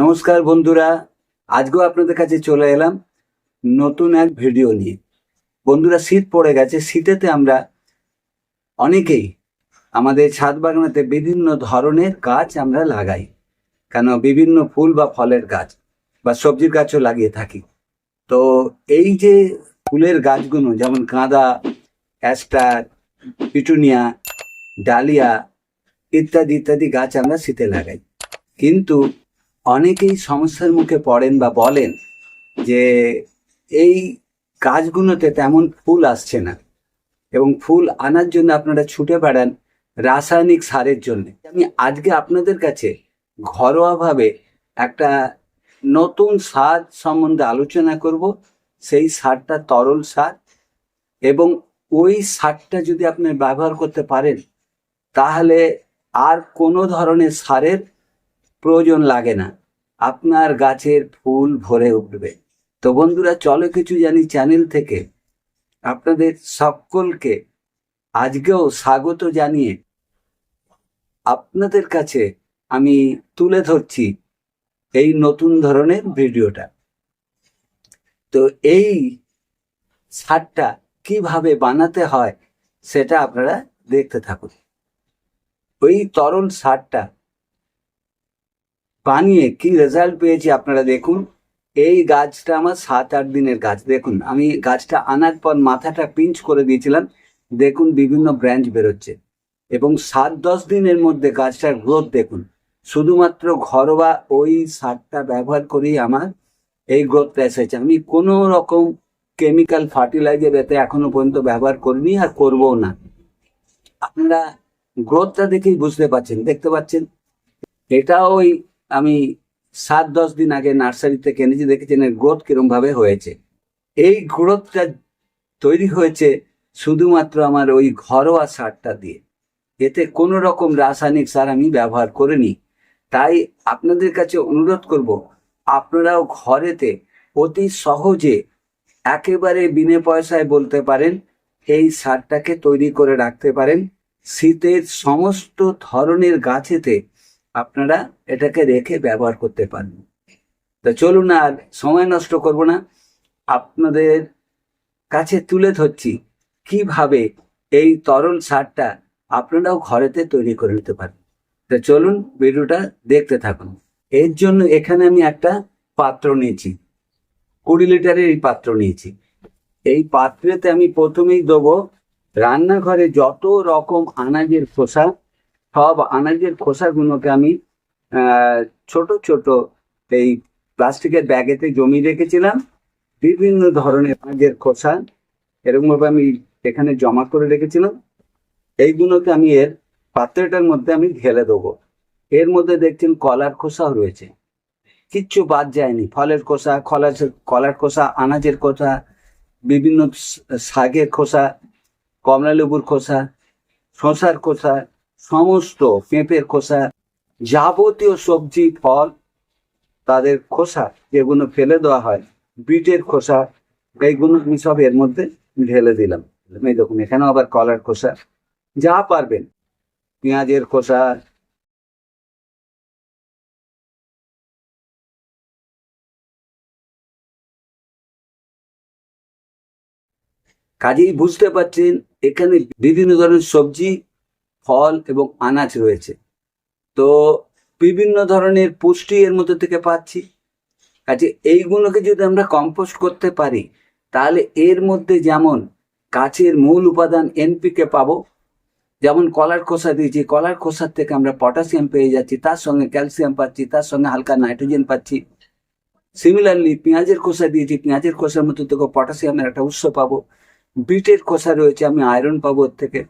নমস্কার বন্ধুরা, আজকেও আপনাদের কাছে চলে এলাম নতুন এক ভিডিও নিয়ে। বন্ধুরা, শীত পড়ে গেছে, শীতেতে আমরা অনেকেই আমাদের ছাদ বাগানেতে বিভিন্ন ধরনের গাছ আমরা লাগাই, কেন বিভিন্ন ফুল বা ফলের গাছ বা সবজির গাছও লাগিয়ে থাকি। তো এই যে ফুলের গাছগুলো, যেমন গাঁদা অ্যাস্টার, পিটুনিয়া, ডালিয়া, ইত্যাদি ইত্যাদি গাছ আমরা শীতে লাগাই। কিন্তু অনেকেই সমস্যার মুখে পড়েন বা বলেন যে এই গাছগুলোতে তেমন ফুল আসছে না এবং ফুল আনার জন্য আপনারা ছুটে বেড়ান রাসায়নিক সারের জন্য। আমি আজকে আপনাদের কাছে ঘরোয়াভাবে একটা নতুন সার সম্বন্ধে আলোচনা করব। সেই সারটা তরল সার এবং ওই সারটা যদি আপনি ব্যবহার করতে পারেন, তাহলে আর কোনো ধরনের সারের প্রয়োজন লাগে না। আপনার গাছের ফুল ভরে উঠবে। তো বন্ধুরা, চলো কিছু জানি চ্যানেল থেকে। আপনাদের সকলকে আজকেও স্বাগত জানিয়ে আপনাদের কাছে আমি তুলে ধরছি এই নতুন ধরনের ভিডিওটা। তো এই সারটা কীভাবে বানাতে হয় সেটা আপনারা দেখতে থাকুন। ওই তরল সারটা বানিয়ে কি রেজাল্ট পেয়েছি আপনারা দেখুন। এই গাছটা আমার সাত, আট দিনের গাছ। দেখুন, আমি গাছটা আনার পর মাথাটা পিঞ্চ করে দিয়েছিলাম। দেখুন, বিভিন্ন ব্রাঞ্চ বেরোচ্ছে। এবং সাত, দশ দিনের মধ্যে গাছটার গ্রোথ দেখুন। শুধুমাত্র ঘরোয়া ওই সারটা ব্যবহার করেই আমার এই গ্রোথটা এসেছে। আমি কোনো রকম কেমিক্যাল ফার্টিলাইজার এতে এখনও পর্যন্ত ব্যবহার করিনি আর করবও না। আপনারা গ্রোথটা দেখেই বুঝতে পারছেন। দেখতে পাচ্ছেন? এটা ওই আমি সাত, দশ দিন আগে নার্সারি থেকে এনেছি দেখেছেন এর গ্রোথ কিরম ভাবে হয়েছে। এই গ্রোথটা তৈরি হয়েছে শুধুমাত্র আমার ওই ঘরোয়া সারটা দিয়ে। এতে কোনো রকম রাসায়নিক সার আমি ব্যবহার করিনি। তাই আপনাদের কাছে অনুরোধ করব, আপনারাও ঘরেতে অতি সহজে একেবারে বিনে পয়সায় বলতে পারেন, এই সারটাকে তৈরি করে রাখতে পারেন। শীতের সমস্ত ধরনের গাছেতে আপনারা এটাকে রেখে ব্যবহার করতে পারেন তো চলুন আর সময় নষ্ট করব না। আপনাদের কাছে তুলে ধরছি কীভাবে এই তরল সারটা আপনারাও ঘরেতে তৈরি করে নিতে পারেন। তো চলুন ভিডিওটা দেখতে থাকুন। এর জন্য এখানে আমি একটা পাত্র নিয়েছি। কুড়ি লিটারের এই পাত্র নিয়েছি। এই পাত্রেতে আমি প্রথমেই দেবো রান্নাঘরে যত রকম আনাজের খোসা সব আনাজের খোসাগুলোকে আমি ছোট ছোট এই প্লাস্টিকের ব্যাগেতে জমিয়ে রেখেছিলাম। বিভিন্ন ধরনের আনাজের খোসা এরকমভাবে আমি এখানে জমা করে রেখেছিলাম। এইগুলোকে আমি এর পাত্রটার মধ্যে আমি ঢেলে দেবো। এর মধ্যে দেখছেন কলার খোসাও রয়েছে। কিচ্ছু বাদ যায়নি। ফলের খোসা কলার কলার খোসা, আনাজের খোসা, বিভিন্ন শাকের খোসা কমলা লেবুর খোসা শশার খোসা সমস্ত পেঁপের খোসা যাবতীয় সবজি, ফল তাদের খোসা যেগুলো ফেলে দেওয়া হয়, বিটের খোসা, এইগুলো আমি সব এর মধ্যে ঢেলে দিলাম। এই দেখুন, এখানেও আবার কলার খোসা। যা পারবেন, পেঁয়াজের খোসা। কাজেই বুঝতে পারছেন, এখানে বিভিন্ন ধরনের সবজি ফল এবং আনাজ রয়েছে। তো বিভিন্ন ধরনের পুষ্টি এর মধ্যে থেকে পাচ্ছি। কাজে এইগুলোকে যদি আমরা কম্পোস্ট করতে পারি, তাহলে এর মধ্যে যেমন গাছের মূল উপাদান এনপিকে পাবো, যেমন কলার খোসা দিয়েছি, কলার খোসার থেকে আমরা পটাশিয়াম পেয়ে যাচ্ছি, তার সঙ্গে ক্যালসিয়াম পাচ্ছি, তার সঙ্গে হালকা নাইট্রোজেন পাচ্ছি। সিমিলারলি পেঁয়াজের খোসা দিয়েছি, পেঁয়াজের খোসার মধ্যে থেকে পটাশিয়ামের একটা উৎস পাবো। বিটের খোসা রয়েছে, আমি আয়রন পাবো ওর থেকে।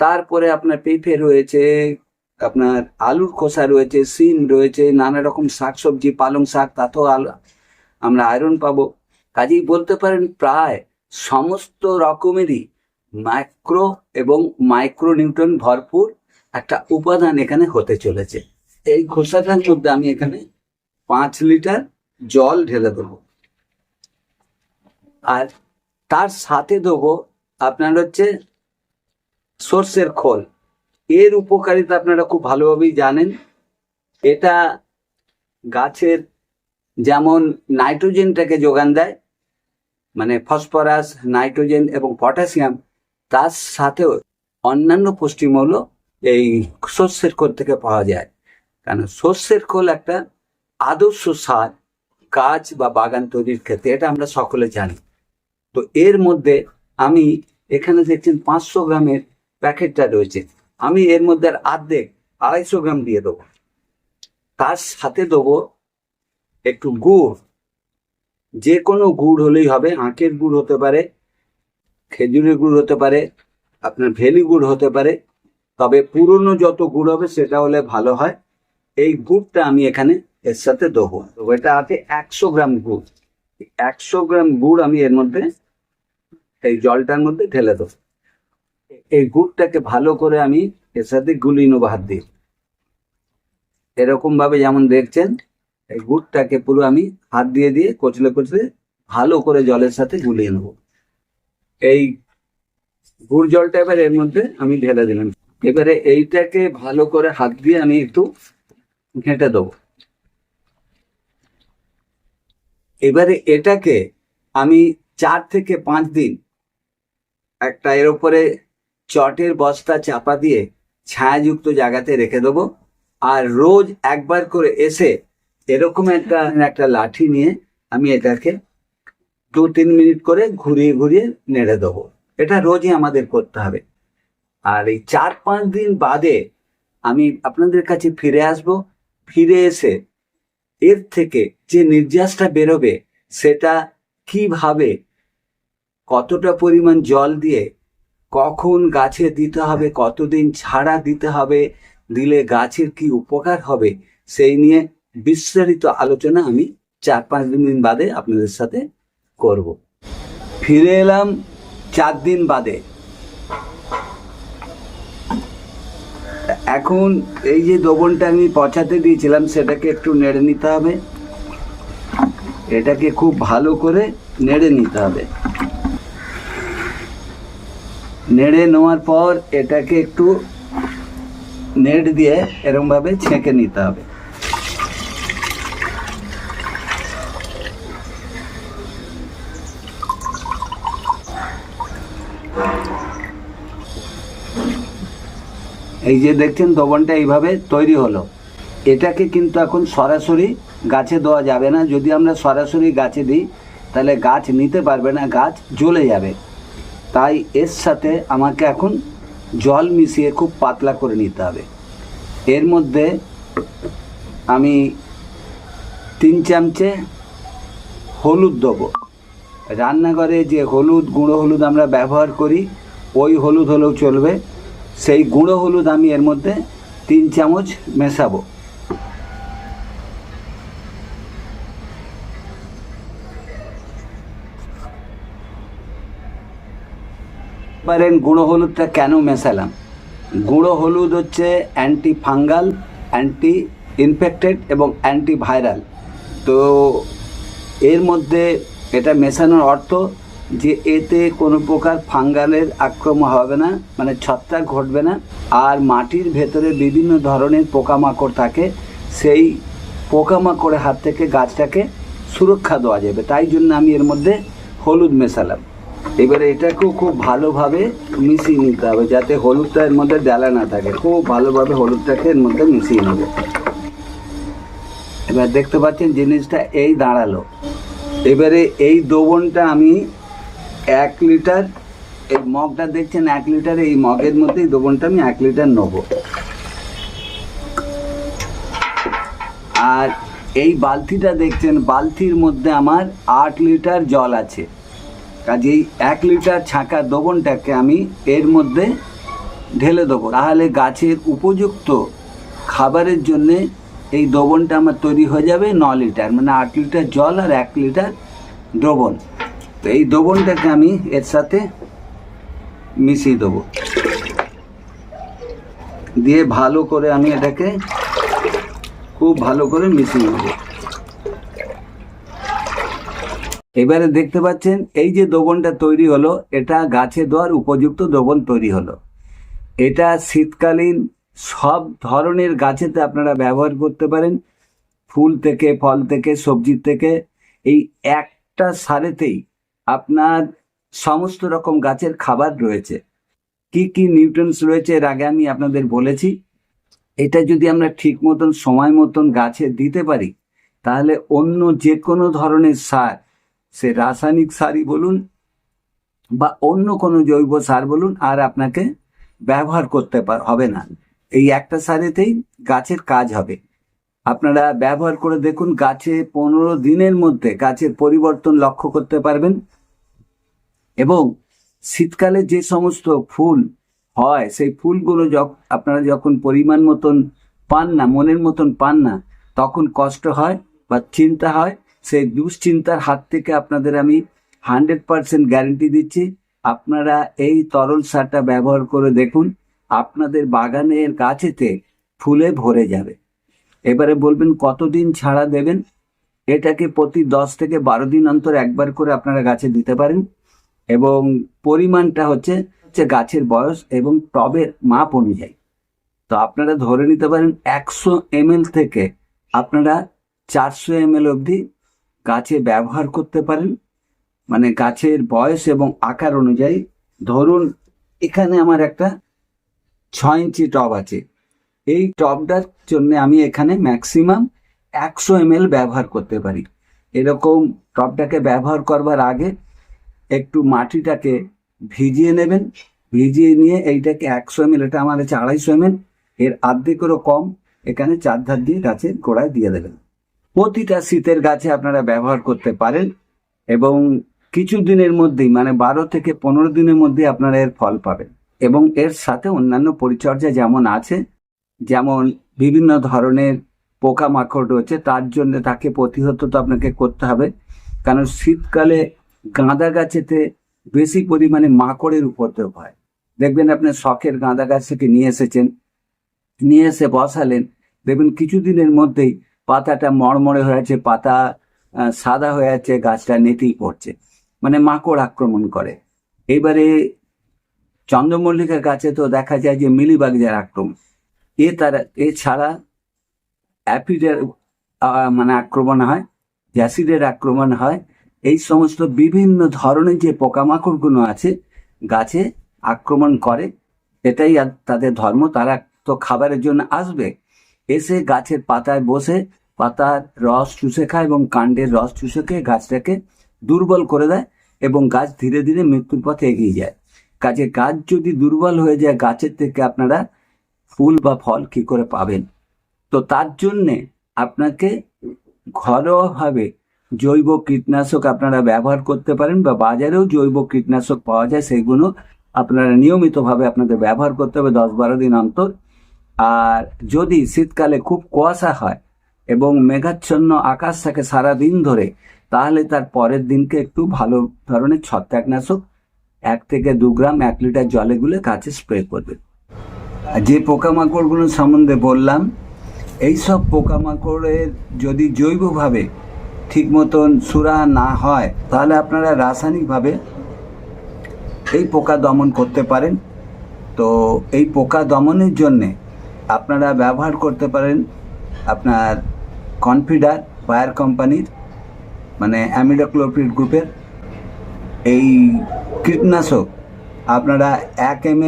তারপরে আপনার পেঁপে রয়েছে, আপনার আলুর খোসা রয়েছে সিম রয়েছে, নানা রকম শাকসবজি, পালং শাক তাতেও আলু আমরা আয়রন পাবো। কাজেই বলতে পারেন প্রায় সমস্ত রকমেরই মাইক্রো এবং মাইক্রো নিউটন ভরপুর একটা উপাদান এখানে হতে চলেছে। এই খোসাটার মধ্যে আমি এখানে পাঁচ লিটার জল ঢেলে দেবো। আর তার সাথে দেবো আপনার হচ্ছে সর্ষের খোল। এর উপকারিতা আপনারা খুব ভালোভাবেই জানেন। এটা গাছের যেমন নাইট্রোজেনটাকে যোগান দেয় মানে ফসফরাস, নাইট্রোজেন এবং পটাশিয়াম, তার সাথেও অন্যান্য পুষ্টিমূল্য এই শস্যের খোল থেকে পাওয়া যায়। কারণ শস্যের খোল একটা আদর্শ সার গাছ বা বাগান তৈরির ক্ষেত্রে, এটা আমরা সকলে জানি। তো এর মধ্যে আমি এখানে দেখছেন পাঁচশো গ্রামের প্যাকেটটা রয়েছে। আমি এর মধ্যে আর অর্ধেক আড়াইশো গ্রাম দিয়ে দেবো। তার সাথে দেবো একটু গুড়। যে কোনো গুড় হলেই হবে, আখের গুড় হতে পারে, খেজুরের গুড় হতে পারে, আপনার ভেলি গুড় হতে পারে। তবে পুরনো যত গুড় হবে, সেটা হলে ভালো হয়। এই গুড়টা আমি এখানে এর সাথে দেবো। এটা আছে একশো গ্রাম গুড়। একশো গ্রাম গুড় আমি এর মধ্যে, এই জলটার মধ্যে ঢেলে দেবো। এই গুড়টাকে ভালো করে আমি এর সাথে গুলিয়ে নেব হাত দিয়ে। এরকম ভাবে যেমন দেখছেন, এই গুড়টাকে পুরো আমি হাত দিয়ে দিয়ে কচলে কচলে ভালো করে জলের সাথে গুলিয়ে নেব। এই গুড় জলটা এবার এর মধ্যে আমি ঢেলে দিলাম। এবারে এইটাকে ভালো করে হাত দিয়ে আমি একটু ঘেঁটে দেবো। এবারে এটাকে আমি চার থেকে পাঁচ দিন একটা এর উপরে চটের বস্তা চাপা দিয়ে ছায়াযুক্ত জায়গাতে রেখে দেবো। আর রোজ একবার করে এসে এরকম একটা একটা লাঠি নিয়ে আমি এটাকে দু তিন মিনিট করে ঘুরিয়ে ঘুরিয়ে নেড়ে দেবো। এটা রোজই আমাদের করতে হবে। আর এই চার পাঁচ দিন বাদে আমি আপনাদের কাছে ফিরে আসব। ফিরে এসে এর থেকে যে নির্যাসটা বেরোবে সেটা কীভাবে, কতটা পরিমাণ জল দিয়ে কখন গাছে দিতে হবে, কতদিন ছাড়া দিতে হবে, দিলে গাছের কি উপকার হবে, সেই নিয়ে বিস্তারিত আলোচনা আমি চার পাঁচ দিন দিন বাদে আপনাদের সাথে করব। ফিরে এলাম চার দিন বাদে। এখন এই যে দোবনটা আমি পচাতে দিয়েছিলাম, সেটাকে একটু নেড়ে নিতে হবে। এটাকে খুব ভালো করে নেড়ে নিতে হবে। নেড়ে নেওয়ার পর এটাকে একটু নেট দিয়ে এরকমভাবে ছেঁকে নিতে হবে। এই যে দেখছেন দবনটা এইভাবে তৈরি হলো। এটাকে কিন্তু এখন সরাসরি গাছে দেওয়া যাবে না। যদি আমরা সরাসরি গাছে দিই, তাহলে গাছ নিতে পারবে না, গাছ জ্বলে যাবে। তাই এর সাথে আমাকে এখন জল মিশিয়ে খুব পাতলা করে নিতে হবে। এর মধ্যে আমি তিন চামচে হলুদ দেবো। রান্নাঘরে যে হলুদ, গুঁড়ো হলুদ আমরা ব্যবহার করি, ওই হলুদ হলেও চলবে। সেই গুঁড়ো হলুদ আমি এর মধ্যে তিন চামচ মেশাবো। পারেন, গুঁড়ো হলুদটা কেন মেশালাম? গুঁড়ো হলুদ হচ্ছে অ্যান্টি ফাঙ্গাল অ্যান্টি ইনফেক্টেড এবং অ্যান্টি ভাইরাল তো এর মধ্যে এটা মেশানোর অর্থ যে এতে কোনো প্রকার ফাঙ্গালের আক্রমণ হবে না মানে ছত্রাক ঘটবে না। আর মাটির ভেতরে বিভিন্ন ধরনের পোকামাকড় থাকে, সেই পোকামাকড়ের হাত থেকে গাছটাকে সুরক্ষা দেওয়া যাবে। তাই জন্য আমি এর মধ্যে হলুদ মেশালাম। এবারে এটাকেও খুব ভালোভাবে মিশিয়ে নিতে হবে, যাতে হলুদটা এর মধ্যে ডালা না থাকে। খুব ভালোভাবে হলুদটাকে এর মধ্যে মিশিয়ে নেবে। এবার দেখতে পাচ্ছেন জিনিসটা এই দাঁড়াল। এবারে এই দোবনটা আমি এক লিটার, এই মগটা দেখছেন এক লিটার, এই মগের মধ্যে এই দোবনটা আমি এক লিটার নেব। আর এই বালতিটা দেখছেন, বালতির মধ্যে আমার আট লিটার জল আছে। কাজেই এক লিটার ছাঁকা দোবনটাকে আমি এর মধ্যে ঢেলে দেবো। তাহলে গাছের উপযুক্ত খাবারের জন্যে এই দোবনটা আমার তৈরি হয়ে যাবে ন লিটার মানে আট লিটার জল আর এক লিটার দ্রবণ তো এই দ্রবণটাকে আমি এর সাথে মিশিয়ে দেবো। দিয়ে ভালো করে আমি এটাকে খুব ভালো করে মিশিয়ে নেব। এবারে দেখতে পাচ্ছেন, এই যে দ্রবণটা তৈরি হলো, এটা গাছে দেওয়ার উপযুক্ত দ্রবণ তৈরি হলো। এটা শীতকালীন সব ধরনের গাছেতে আপনারা ব্যবহার করতে পারেন। ফুল থেকে, ফল থেকে সবজি থেকে। এই একটা সারেতেই আপনার সমস্ত রকম গাছের খাবার রয়েছে। কি কি নিউট্রেন্স রয়েছে এর আগে আমি আপনাদের বলেছি। এটা যদি আমরা ঠিক মতন, সময় মতন গাছে দিতে পারি, তাহলে অন্য যে কোনো ধরনের সার সে রাসায়নিক সারই বলুন বা অন্য কোনো জৈব সার বলুন আর আপনাকে ব্যবহার করতে হবে না। এই একটা সারেতেই গাছের কাজ হবে। আপনারা ব্যবহার করে দেখুন গাছে পনেরো দিনের মধ্যে গাছের পরিবর্তন লক্ষ্য করতে পারবেন এবং শীতকালে যে সমস্ত ফুল হয়, সেই ফুলগুলো আপনারা যখন পরিমাণ মতন পান না, মনের মতন পান না, তখন কষ্ট হয় বা চিন্তা হয়। সেই দুশ্চিন্তার হাত থেকে আপনাদের আমি হান্ড্রেড পার্সেন্ট গ্যারেন্টি দিচ্ছি। আপনারা এই তরল সারটা ব্যবহার করে দেখুন, আপনাদের বাগানের গাছেতে ফুলে ভরে যাবে। এবারে বলবেন, কতদিন ছাড়া দেবেন? এটাকে প্রতি দশ থেকে বারো দিন অন্তর একবার করে আপনারা গাছে দিতে পারেন। এবং পরিমাণটা হচ্ছে হচ্ছে গাছের বয়স এবং টবের মাপ অনুযায়ী। তো আপনারা ধরে নিতে পারেন, একশো এমএল থেকে আপনারা চারশো এমএল অবধি গাছে ব্যবহার করতে পারেন। মানে গাছের বয়স এবং আকার অনুযায়ী ধরুন, এখানে আমার একটা ছয় ইঞ্চি টব আছে। এই টবটার জন্য আমি এখানে ম্যাক্সিমাম একশো এমএল ব্যবহার করতে পারি। এরকম টবটাকে ব্যবহার করবার আগে একটু মাটিটাকে ভিজিয়ে নেবেন। ভিজিয়ে নিয়ে এইটাকে একশো এমএল, এটা আমার আছে আড়াইশো এমএল, এর আর্ধেকেরও কম। এখানে চার ধার দিয়ে গাছের গোড়ায় দিয়ে দেবেন। প্রতিটা শীতের গাছে আপনারা ব্যবহার করতে পারেন এবং কিছু দিনের মধ্যেই মানে বারো থেকে পনেরো দিনের মধ্যে আপনারা এর ফল পাবেন। এবং এর সাথে অন্যান্য পরিচর্যা যেমন আছে, যেমন বিভিন্ন ধরনের পোকামাকড় রয়েছে, তার জন্য তাকে প্রতিহত তো আপনাকে করতে হবে। কারণ শীতকালে গাঁদা গাছেতে বেশি পরিমাণে মাকড়ের উপদ্রব হয়। দেখবেন আপনি শখের গাঁদা গাছ থেকে নিয়ে এসেছেন, নিয়ে এসে বসালেন। দেখবেন কিছুদিনের মধ্যেই পাতাটা মড়মড়ে হয়ে আছে, পাতা সাদা হয়ে আছে, গাছটা নেতিয়ে পড়ছে। মানে মাকড় আক্রমণ করে। এবারে চন্দ্রমল্লিকার গাছে তো দেখা যায় যে মিলিবাগের আক্রমণ। এ তারা এছাড়া অ্যাপিডের মানে আক্রমণ হয়, অ্যাসিডের আক্রমণ হয়। এই সমস্ত বিভিন্ন ধরনের যে পোকামাকড়গুলো আছে, গাছে আক্রমণ করে। এটাই তাদের ধর্ম। তারা তো খাবারের জন্য আসবে। এসে গাছের পাতায় বসে পাতার রস চুষে খায় এবং কাণ্ডের রস চুষে খেয়ে গাছটাকে দুর্বল করে দেয় এবং গাছ ধীরে ধীরে মৃত্যুর পথে এগিয়ে যায়। কাজে গাছ যদি দুর্বল হয়ে যায়, গাছের থেকে আপনারা ফুল বা ফল কি করে পাবেন? তো তার জন্যে আপনাকে ঘরোয়াভাবে জৈব কীটনাশক আপনারা ব্যবহার করতে পারেন বা বাজারেও জৈব কীটনাশক পাওয়া যায়, সেগুলো আপনারা নিয়মিতভাবে আপনাদের ব্যবহার করতে হবে দশ বারো দিন অন্তর। আর যদি শীতকালে খুব কুয়াশা হয় এবং মেঘাচ্ছন্ন আকাশ থাকে সারাদিন ধরে, তাহলে তার পরের দিনকে একটু ভালো ধরনের ছত্রাকনাশক, এক থেকে দু গ্রাম এক লিটার জলে গুলে কাছে স্প্রে করবে। যে পোকামাকড়গুলো সম্বন্ধে বললাম এই সব পোকামাকড়ের যদি জৈবভাবে ঠিক মতন সুরা না হয়, তাহলে আপনারা রাসায়নিকভাবে এই পোকা দমন করতে পারেন। তো এই পোকা দমনের জন্যে আপনারা ব্যবহার করতে পারেন আপনার কনফিডার বায়ার কোম্পানির মানে অ্যামিডোক্লোপ্রিড গ্রুপের এই কীটনাশক আপনারা এক এম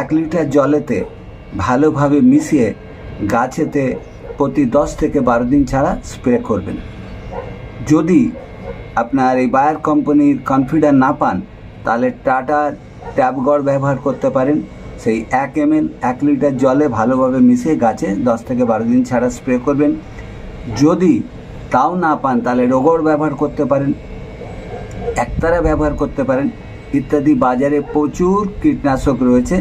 এক লিটার জলেতে ভালোভাবে মিশিয়ে গাছেতে প্রতি দশ থেকে বারো দিন ছাড়া স্প্রে করবেন। যদি আপনার এই বায়ার কোম্পানির কনফিডার না পান, তাহলে টাটা ট্যাবগড় ব্যবহার করতে পারেন। সেই এক এম এক লিটার জলে ভালোভাবে মিশিয়ে গাছে দশ থেকে বারো দিন ছাড়া স্প্রে করবেন। যদি তাও না পান, তাহলে রোগড় ব্যবহার করতে পারেন, একতারা ব্যবহার করতে পারেন। ইত্যাদি বাজারে প্রচুর কীটনাশক রয়েছে।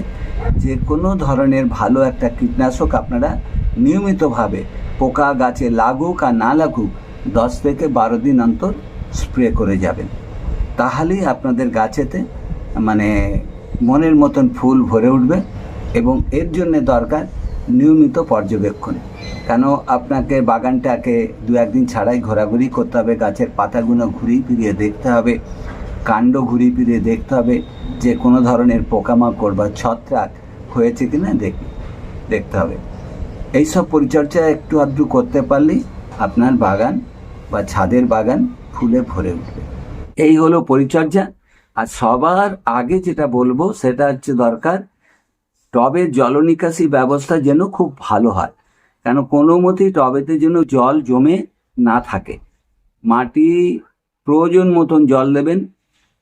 যে কোনো ধরনের ভালো একটা কীটনাশক আপনারা নিয়মিতভাবে পোকা গাছে লাগুক আর না লাগুক, দশ থেকে বারো দিন অন্তর স্প্রে করে যাবেন। তাহলেই আপনাদের গাছেতে মানে মনের মতন ফুল ভরে উঠবে এবং এর জন্য দরকার নিয়মিত পর্যবেক্ষণ। কেন আপনাকে বাগানটাকে দু একদিন ছাড়াই ঘোরাঘুরি করতে হবে, গাছের পাতাগুলো ঘুরিয়ে ফিরিয়ে দেখতে হবে, কাণ্ড ঘুরিয়ে ফিরিয়ে দেখতে হবে, যে কোনো ধরনের পোকামাকড় বা ছত্রাক হয়েছে কি না দেখ, দেখতে হবে। এইসব পরিচর্যা একটু আধটু করতে পারলেই আপনার বাগান বা ছাদের বাগান ফুলে ভরে উঠবে। এই হলো পরিচর্যা। আর সবার আগে যেটা বলব সেটা হচ্ছে দরকার টবের জলনিকাশি ব্যবস্থা যেন খুব ভালো হয়। কেন? কোনো মতেই টবেতে যেন জল জমে না থাকে। মাটি প্রয়োজন মতন জল দেবেন,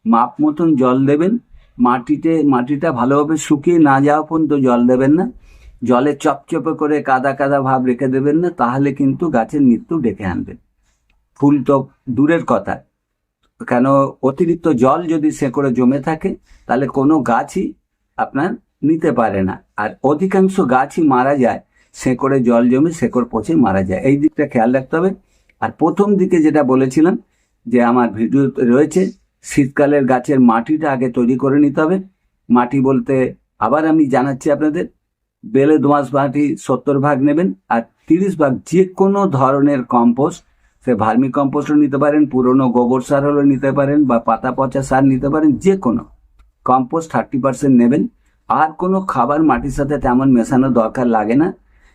মাপ মতন জল দেবেন, মাটিতে, মাটিটা ভালোভাবে শুকিয়ে না যাওয়া পর্যন্ত জল দেবেন না। জলে চপচপে করে কাদা কাদা ভাব রেখে দেবেন না, তাহলে কিন্তু গাছের মৃত্যু ডেকে আনবেন। ফুল তো দূরের কথা। কেন? অতিরিক্ত জল যদি শেকড়ে জমে থাকে, তাহলে কোনো গাছই আপনার নিতে পারে না। আর অধিকাংশ গাছই মারা যায় শেকড়ে জল জমে শেকড় পচে মারা যায়। এই দিকটা খেয়াল রাখতে হবে। আর প্রথম দিকে যেটা বলেছিলাম, যে আমার ভিডিও রয়েছে, শীতকালের গাছের মাটিটা আগে তৈরি করে নিতে হবে। মাটি বলতে আবার আমি জানাচ্ছি আপনাদের, বেলে দোঁয়াশ মাটি সত্তর ভাগ নেবেন আর তিরিশ ভাগ যে কোনো ধরনের কম্পোস্ট, সে ভার্মি কম্পোস্টও নিতে পারেন, পুরনো গোবর সার হলেও নিতে পারেন বা পাতা পচা সার নিতে পারেন, যে কোনো কম্পোস্ট থার্টি পার্সেন্ট নেবেন। আর কোনো খাবার মাটির সাথে তেমন মেশানো দরকার লাগে না।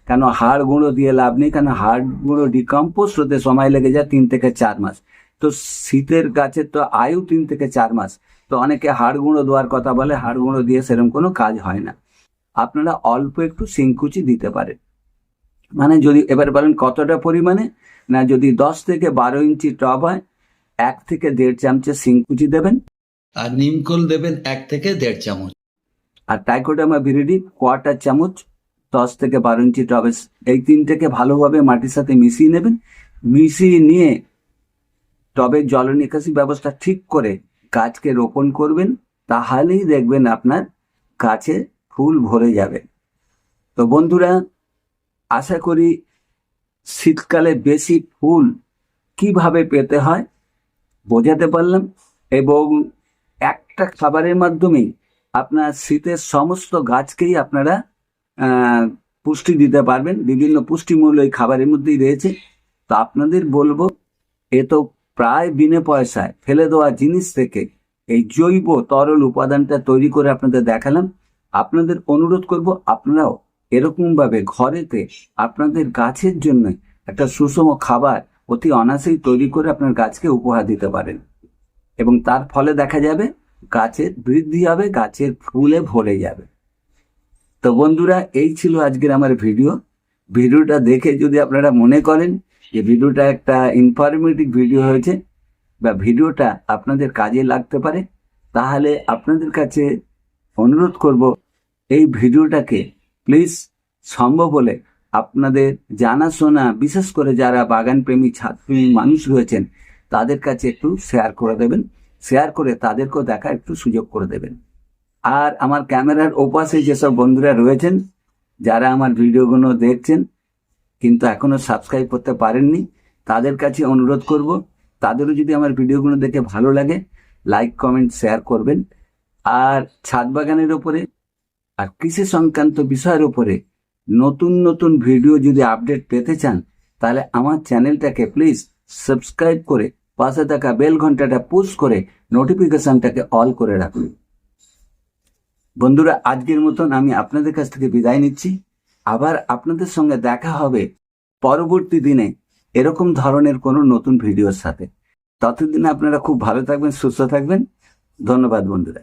কেন হাড় গুঁড়ো দিয়ে লাভ নেই কেন হাড় গুঁড়ো ডিকম্পোস্ট হতে সময় লেগে যায় তিন থেকে চার মাস। তো শীতের গাছের তো আয়ু তিন থেকে চার মাস। তো অনেকে হাড় গুঁড়ো দেওয়ার কথা বলে হাড় গুঁড়ো দিয়ে সেরকম কোনো কাজ হয় না। আপনারা অল্প একটু সিংকুচি দিতে পারেন। মানে যদি এবার বলেন কতটা পরিমাণে? না যদি দশ থেকে বারো ইঞ্চি টব হয় এক থেকে দেড় চামচে সিংকুচি দেবেন। আর নিমকল দেবেন এক থেকে দেড় চামচ। আর টাইকোডামা বিরিডি কোয়ার্টার চামচ দশ থেকে বারো ইঞ্চি টবে এই তিনটেকে ভালোভাবে মাটির সাথে মিশিয়ে নেবেন। মিশিয়ে নিয়ে টবে জল নিকাশি ব্যবস্থা ঠিক করে গাছকে রোপণ করবেন, তাহলেই দেখবেন আপনার গাছে ফুল ভরে যাবে। তো বন্ধুরা, আশা করি শীতকালে বেশি ফুল কীভাবে পেতে হয় বোঝাতে পারলাম এবং একটা খাবারের মাধ্যমেই আপনার শীতের সমস্ত গাছকেই আপনারা পুষ্টি দিতে পারবেন। বিভিন্ন পুষ্টিমূল্য এই খাবারের মধ্যেই রয়েছে। তো আপনাদের বলব, এ তো প্রায় বিনে পয়সায় ফেলে দেওয়া জিনিস থেকে এই জৈব তরল উপাদানটা তৈরি করে আপনাদের দেখালাম। আপনাদের অনুরোধ করব, আপনারাও এরকমভাবে ঘরেতে আপনাদের গাছের জন্য একটা সুষম খাবার অতি অনায়াসেই তৈরি করে আপনার গাছকে উপহার দিতে পারেন। এবং তার ফলে দেখা যাবে, গাছের বৃদ্ধি হবে, গাছের ফুলে ভরে যাবে। তো বন্ধুরা এই ছিল আজকের আমার ভিডিও। ভিডিওটা দেখে যদি আপনারা মনে করেন যে ভিডিওটা একটা ইনফরমেটিভ ভিডিও হয়েছে বা ভিডিওটা আপনাদের কাজে লাগতে পারে তাহলে আপনাদের কাছে অনুরোধ করব এই ভিডিওটাকে প্লিজ সম্ভব হলে আপনাদের জানাশোনা বিশেষ করে যারা বাগান প্রেমী ছাত্রী মানুষ রয়েছেন তাদের কাছে একটু শেয়ার করে দেবেন। শেয়ার করে তাদেরকেও দেখা একটু সুযোগ করে দেবেন। আর আমার ক্যামেরার ওপাশে যেসব বন্ধুরা রয়েছেন, যারা আমার ভিডিওগুলো দেখছেন, কিন্তু এখনও সাবস্ক্রাইব করতে পারেননি, তাদের কাছে অনুরোধ করব, তাদেরও যদি আমার ভিডিওগুলো দেখে ভালো লাগে, লাইক, কমেন্ট, শেয়ার করবেন। আর ছাদ বাগানের ওপরে আর কৃষি সংক্রান্ত বিষয়ের উপরে নতুন নতুন ভিডিও যদি আপডেট পেতে চান, তাহলে আমার চ্যানেলটাকে প্লিজ সাবস্ক্রাইব করে পাশে থাকা বেল ঘন্টাটা পুশ করে নোটিফিকেশনটাকে অল করে রাখুন। বন্ধুরা, আজকের মতন আমি আপনাদের কাছ থেকে বিদায় নিচ্ছি। আবার আপনাদের সঙ্গে দেখা হবে পরবর্তী দিনে এরকম ধরনের কোনো নতুন ভিডিওর সাথে। ততদিন আপনারা খুব ভালো থাকবেন, সুস্থ থাকবেন। ধন্যবাদ বন্ধুরা।